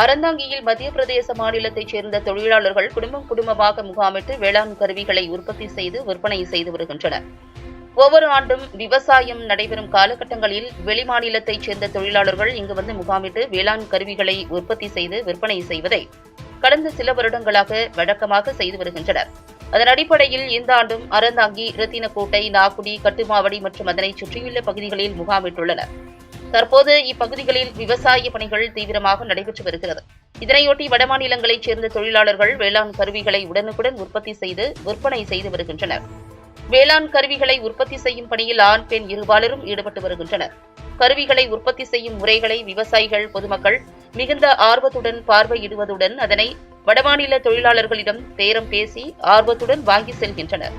அறந்தாங்கியில் மத்திய பிரதேச மாநிலத்தைச் சேர்ந்த தொழிலாளர்கள் குடும்பம் குடும்பமாக முகாமிட்டு வேளாண் கருவிகளை உற்பத்தி செய்து விற்பனை செய்து வருகின்றனர். ஒவ்வொரு ஆண்டும் விவசாயம் நடைபெறும் காலகட்டங்களில் வெளிமாநிலத்தைச் சேர்ந்த தொழிலாளர்கள் இங்கு வந்து முகாமிட்டு வேளாண் கருவிகளை உற்பத்தி செய்து விற்பனை செய்வதை கடந்த சில வருடங்களாக வழக்கமாக செய்து வருகின்றனர். அதன் அடிப்படையில் இந்த ஆண்டும் அறந்தாங்கி இரத்தினக்கோட்டை நாகுடி கட்டுமாவடி மற்றும் அதனைச் சுற்றியுள்ள பகுதிகளில் முகாமிட்டுள்ளனர். தற்போது இப்பகுதிகளில் விவசாய பணிகள் தீவிரமாக நடைபெற்று வருகிறது. இதனையொட்டி வடமாநிலங்களைச் சேர்ந்த தொழிலாளர்கள் வேளாண் கருவிகளை உடனுக்குடன் உற்பத்தி செய்து விற்பனை செய்து வருகின்றனர். வேளாண் கருவிகளை உற்பத்தி செய்யும் பணியில் ஆண் பெண் இருபாலரும் ஈடுபட்டு வருகின்றனர். கருவிகளை உற்பத்தி செய்யும் முறைகளை விவசாயிகள் பொதுமக்கள் மிகுந்த ஆர்வத்துடன் பார்வையிடுவதுடன் அதனை வடமாநில தொழிலாளர்களிடம் பேரம் பேசி ஆர்வத்துடன் வாங்கி செல்கின்றனர்.